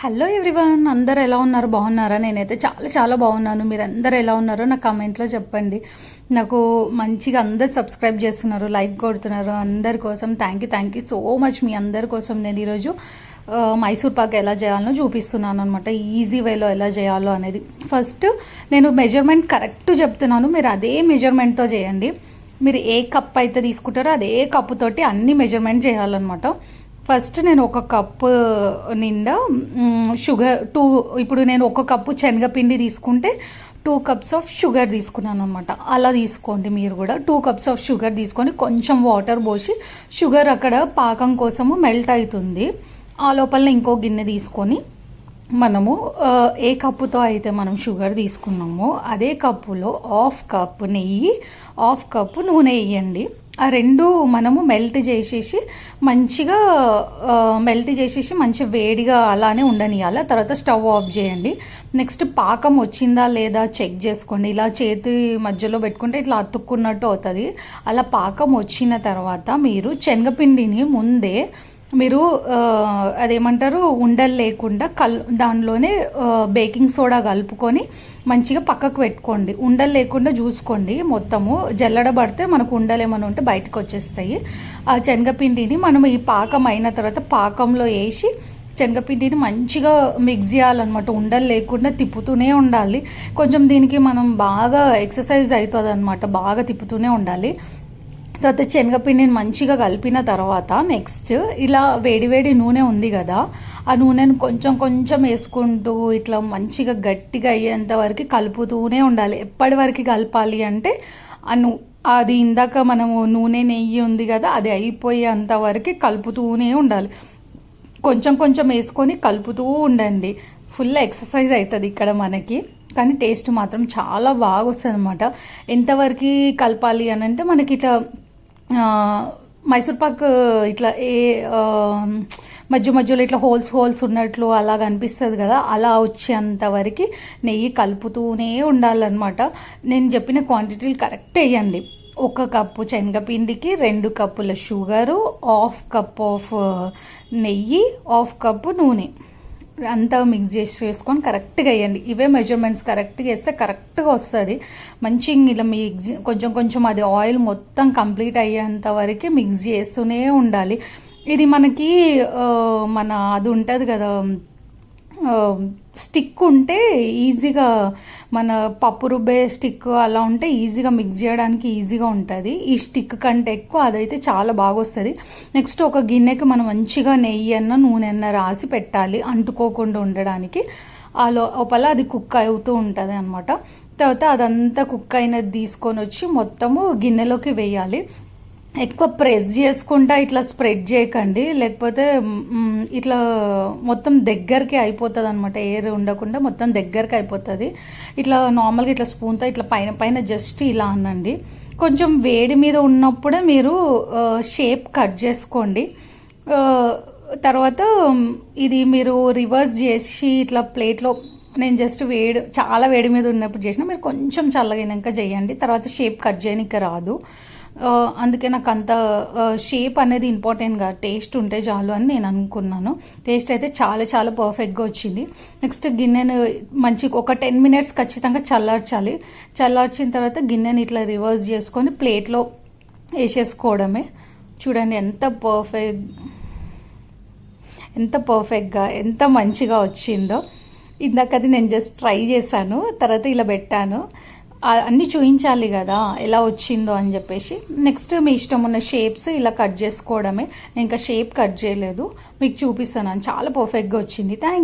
Hello everyone అందరు ఎలా ఉన్నారు? బాగున్నారా? నేనైతే చాలా చాలా బాగున్నాను. మీరు అందరు ఎలా ఉన్నారో నా కామెంట్లో చెప్పండి. నాకు మంచిగా అందరు సబ్స్క్రైబ్ చేస్తున్నారు లైక్ కొడుతున్నారు. అందరి కోసం thank you thank you so much మీ అందరి కోసం నేను ఈరోజు మైసూర్ పాక్ ఎలా చేయాలో చూపిస్తున్నాను అనమాట ఈజీ వేలో ఎలా చేయాలో అనేది. ఫస్ట్ నేను మెజర్మెంట్ కరెక్ట్ చెప్తున్నాను. మీరు అదే మెజర్మెంట్తో చేయండి. మీరు ఏ కప్ అయితే తీసుకుంటారో అదే కప్పుతోటి అన్ని మెజర్మెంట్ చేయాలన్నమాట. ఫస్ట్ నేను ఒక కప్పు నిండా షుగర్ టూ ఇప్పుడు నేను ఒక కప్పు శనగపిండి తీసుకుంటే టూ కప్స్ ఆఫ్ షుగర్ తీసుకున్నాను అనమాట అలా తీసుకోండి మీరు కూడా. టూ కప్స్ ఆఫ్ షుగర్ తీసుకొని కొంచెం వాటర్ పోసి షుగర్ అక్కడ పాకం కోసము మెల్ట్ అవుతుంది ఆ లోపల ఇంకో గిన్నె తీసుకొని మనము ఏ కప్పుతో అయితే మనం షుగర్ తీసుకున్నామో అదే కప్పులో హాఫ్ కప్ నెయ్యి హాఫ్ కప్పు నూనె వేయండి. ఆ రెండు మనము మెల్ట్ చేసేసి మంచిగా మెల్ట్ చేసేసి మంచిగా వేడిగా అలానే ఉండనియాలి తర్వాత స్టవ్ ఆఫ్ చేయండి. నెక్స్ట్ పాకం వచ్చిందా లేదా చెక్ చేసుకోండి. ఇలా చేతి మధ్యలో పెట్టుకుంటే ఇట్లా అతుక్కున్నట్టు అవుతుంది. అలా పాకం వచ్చిన తర్వాత మీరు శనగపిండిని ముందే మీరు అదేమంటారు ఉండలు లేకుండా కల్ దానిలోనే బేకింగ్ సోడా కలుపుకొని మంచిగా పక్కకు పెట్టుకోండి. ఉండలు లేకుండా చూసుకోండి మొత్తము. జల్లడబడితే మనకు ఉండలు ఏమైనా ఉంటే బయటకు వచ్చేస్తాయి. ఆ శనగపిండిని మనం ఈ పాకం అయిన తర్వాత పాకంలో వేసి శనగపిండిని మంచిగా మిక్స్ చేయాలన్నమాట. ఉండలు లేకుండా తిప్పుతూనే ఉండాలి. కొంచెం దీనికి మనం బాగా ఎక్సర్సైజ్ అవుతుంది అనమాట బాగా తిప్పుతూనే ఉండాలి. తర్వాత శనగపిండిని మంచిగా కలిపిన తర్వాత నెక్స్ట్ ఇలా వేడివేడి నూనె ఉంది కదా ఆ నూనెను కొంచెం కొంచెం వేసుకుంటూ ఇట్లా మంచిగా గట్టిగా అయ్యేంత వరకు కలుపుతూనే ఉండాలి. ఎప్పటి వరకు కలపాలి అంటే ఆ నూ అది ఇందాక మనము నూనె నెయ్యి ఉంది కదా అది అయిపోయేంత వరకు కలుపుతూనే ఉండాలి. కొంచెం కొంచెం వేసుకొని కలుపుతూ ఉండండి. ఫుల్ ఎక్సర్సైజ్ అవుతుంది ఇక్కడ మనకి. కానీ టేస్ట్ మాత్రం చాలా బాగా వస్తుంది అనమాట ఎంతవరకు కలపాలి అని అంటే మనకి ఇట్లా మైసూర్ పాక్ ఇట్లా ఏ మధ్య మధ్యలో ఇట్లా హోల్స్ హోల్స్ ఉన్నట్లు అలా కనిపిస్తుంది కదా అలా వచ్చేంత వరకు నెయ్యి కలుపుతూనే ఉండాలన్నమాట. నేను చెప్పిన క్వాంటిటీలు కరెక్ట్ వేయండి. ఒక కప్పు శనగపిండికి రెండు కప్పుల షుగరు హాఫ్ కప్ ఆఫ్ నెయ్యి హాఫ్ కప్పు నూనె. అంతా మిక్స్ చేసి చేసుకొని కరెక్ట్గా వేయండి. ఇవే మెజర్మెంట్స్ కరెక్ట్గా వేస్తే కరెక్ట్గా వస్తుంది. మంచి ఇలా మిక్స్ కొంచెం కొంచెం అది ఆయిల్ మొత్తం కంప్లీట్ అయ్యేంత వరకు మిక్స్ చేస్తూనే ఉండాలి. ఇది మనకి మన అది ఉంటుంది కదా స్టిక్ ఉంటే ఈజీగా మన పప్పు రుబ్బే స్టిక్ అలా ఉంటే ఈజీగా మిక్స్ చేయడానికి ఈజీగా ఉంటుంది. ఈ స్టిక్ కంటే ఎక్కువ అదైతే చాలా బాగా వస్తుంది నెక్స్ట్ ఒక గిన్నెకి మనం మంచిగా నెయ్యి అన్న నూనె అన్న రాసి పెట్టాలి అంటుకోకుండా ఉండడానికి. ఆ లోపల అది కుక్ అవుతూ ఉంటుంది అనమాట తర్వాత అదంతా కుక్ అయినది తీసుకొని వచ్చి మొత్తము గిన్నెలోకి వేయాలి. ఎక్కువ ప్రెస్ చేసుకుంటా ఇట్లా స్ప్రెడ్ చేయకండి. లేకపోతే ఇట్లా మొత్తం దగ్గరికి అయిపోతుంది అనమాట ఎయిర్ ఉండకుండా మొత్తం దగ్గరికి అయిపోతుంది. ఇట్లా నార్మల్గా ఇట్లా స్పూన్తో ఇట్లా పైన పైన జస్ట్ ఇలా అనండి. కొంచెం వేడి మీద ఉన్నప్పుడే మీరు షేప్ కట్ చేసుకోండి. తర్వాత ఇది మీరు రివర్స్ చేసి ఇట్లా ప్లేట్లో నేను జస్ట్ వేడి చాలా వేడి మీద ఉన్నప్పుడు చేసిన మీరు కొంచెం చల్లగినాక చేయండి. తర్వాత షేప్ కట్ చేయడానికి రాదు. అందుకే నాకు అంత షేప్ అనేది ఇంపార్టెంట్గా టేస్ట్ ఉంటే చాలు అని నేను అనుకున్నాను. టేస్ట్ అయితే చాలా చాలా పర్ఫెక్ట్గా వచ్చింది. నెక్స్ట్ గిన్నెను మంచి ఒక టెన్ మినిట్స్ ఖచ్చితంగా చల్లార్చాలి. చల్లార్చిన తర్వాత గిన్నెని ఇట్లా రివర్స్ చేసుకొని ప్లేట్లో వేసేసుకోవడమే. చూడండి ఎంత పర్ఫెక్ట్ ఎంత పర్ఫెక్ట్గా ఎంత మంచిగా వచ్చిందో. ఇందాక అది నేను జస్ట్ ట్రై చేశాను తర్వాత ఇలా పెట్టాను. అన్నీ చూపించాలి కదా ఎలా వచ్చిందో అని చెప్పేసి. నెక్స్ట్ మీ ఇష్టం ఉన్న షేప్స్ ఇలా కట్ చేసుకోవడమే. ఇంకా షేప్ కట్ చేయలేదు. మీకు చూపిస్తాను. చాలా పర్ఫెక్ట్గా వచ్చింది. థ్యాంక్